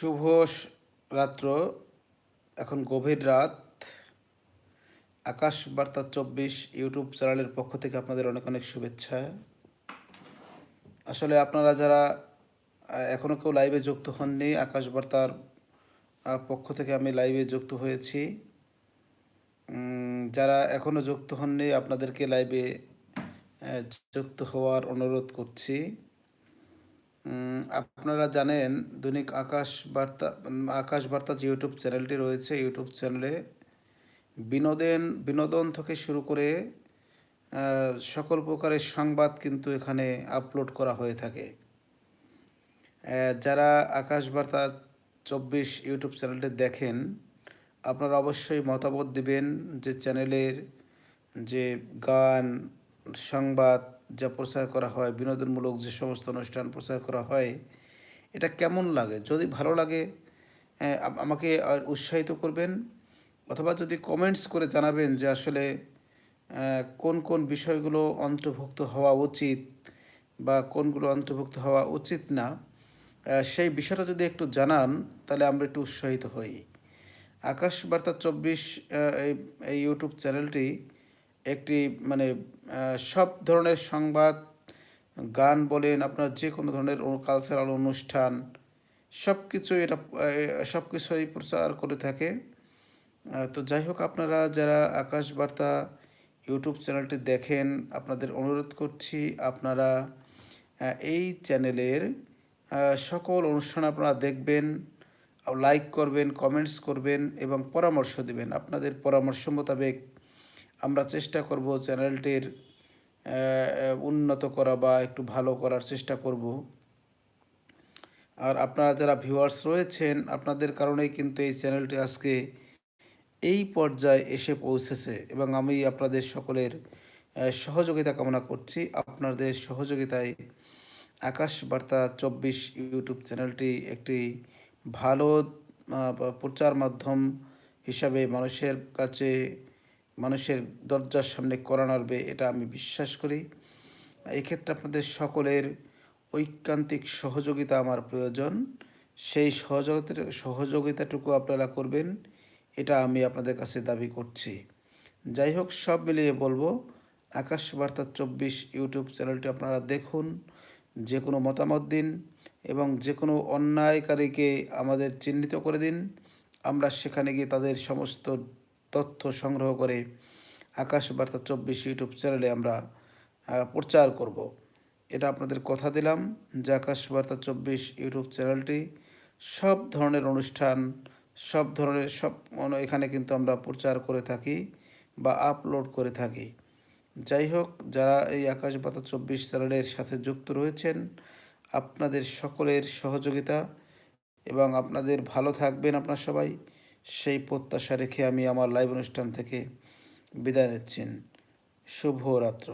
শুভ রাত্র, এখন গভীর রাত। আকাশ বার্তা চব্বিশ ইউটিউব চ্যানেলের পক্ষ থেকে আপনাদের অনেক অনেক শুভেচ্ছা। আসলে আপনারা যারা এখনও কেউ লাইভে যুক্ত হননি আকাশ বার্তার পক্ষ থেকে আমি লাইভে যুক্ত হয়েছি। যারা এখনও যুক্ত হননি, আপনাদেরকে লাইভে যুক্ত হওয়ার অনুরোধ করছি। আপনারা জানেন দৈনিক আকাশ বার্তা আকাশ বার্তা যে ইউটিউব চ্যানেলটি রয়েছে, ইউটিউব চ্যানেলে বিনোদন বিনোদন থেকে শুরু করে সকল প্রকারের সংবাদ কিন্তু এখানে আপলোড করা হয়ে থাকে। যারা আকাশ বার্তা চব্বিশ ইউটিউব চ্যানেলটি দেখেন, আপনারা অবশ্যই মতামত দিবেন যে চ্যানেলের যে গান, সংবাদ যা প্রচার করা হয়, বিনোদনমূলক যে সমস্ত অনুষ্ঠান প্রচার করা হয়, এটা কেমন লাগে? যদি ভালো লাগে আমাকে উৎসাহিত করবেন, অথবা যদি কমেন্টস করে জানাবেন যে আসলে কোন কোন বিষয়গুলো অন্তর্ভুক্ত হওয়া উচিত বা কোনগুলো অন্তর্ভুক্ত হওয়া উচিত না সেই বিষয়টা যদি একটু জানান, তাহলে আমরা একটু উৎসাহিত হই। আকাশ বার্তা চব্বিশ এই ইউটিউব চ্যানেলটি একটি মানে সব ধরনের সংবাদ, গান বলেন, আপনার যে কোনো ধরনের কালচারাল অনুষ্ঠান সব কিছু এটা সব কিছুই প্রচার করে থাকে। তো যাই হোক, আপনারা যারা আকাশ বার্তা ইউটিউব চ্যানেলটি দেখেন, আপনাদের অনুরোধ করছি আপনারা এই চ্যানেলের সকল অনুষ্ঠান আপনারা দেখবেন, লাইক করবেন কমেন্টস করবেন এবং পরামর্শ দেবেন। আপনাদের পরামর্শ মোতাবেক আমরা চেষ্টা করব চ্যানেলটির উন্নত করা বা একটু ভালো করার চেষ্টা করব। আর আপনারা যারা ভিউয়ার্স রয়েছেন, আপনাদের কারণেই কিন্তু এই চ্যানেলটি আজকে এই পর্যায়ে এসে পৌঁছেছে এবং আমি আপনাদের সকলের সহযোগিতা কামনা করছি। আপনাদের সহযোগিতায় আকাশ বার্তা চব্বিশ ইউটিউব চ্যানেলটি একটি ভালো প্রচার মাধ্যম হিসাবে মানুষের কাছে মানুষের দরজার সামনে করা নাড়বে, এটা আমি বিশ্বাস করি। এক্ষেত্রে আপনাদের সকলের ঐকান্তিক সহযোগিতা আমার প্রয়োজন। সেই সহযোগিতা, সহযোগিতাটুকু আপনারা করবেন, এটা আমি আপনাদের কাছে দাবি করছি। যাই হোক, সব মিলিয়ে বলব আকাশ বার্তা চব্বিশ ইউটিউব চ্যানেলটি আপনারা দেখুন, যে কোনো মতামত দিন এবং যে কোনো অন্যায়কারীকে আমাদের চিহ্নিত করে দিন। আমরা সেখানে গিয়ে তাদের সমস্ত তথ্য সংগ্রহ করে আকাশ বার্তা চব্বিশ ইউটিউব চ্যানেলে আমরা প্রচার করব। এটা আপনাদের কথা দিলাম যে আকাশ বার্তা চব্বিশ ইউটিউব চ্যানেলটি সব ধরনের অনুষ্ঠান, সব ধরনের, সব এখানে কিন্তু আমরা প্রচার করে থাকি বা আপলোড করে থাকি। যাই হোক, যারা এই আকাশ বার্তা চব্বিশ চ্যানেলের সাথে যুক্ত রয়েছেন, আপনাদের সকলের সহযোগিতা এবং আপনাদের ভালো থাকবেন আপনার সবাই। সেই প্রত্যাশা রেখে আমি আমার লাইভ অনুষ্ঠান থেকে বিদায় নিচ্ছেন শুভরাত্র।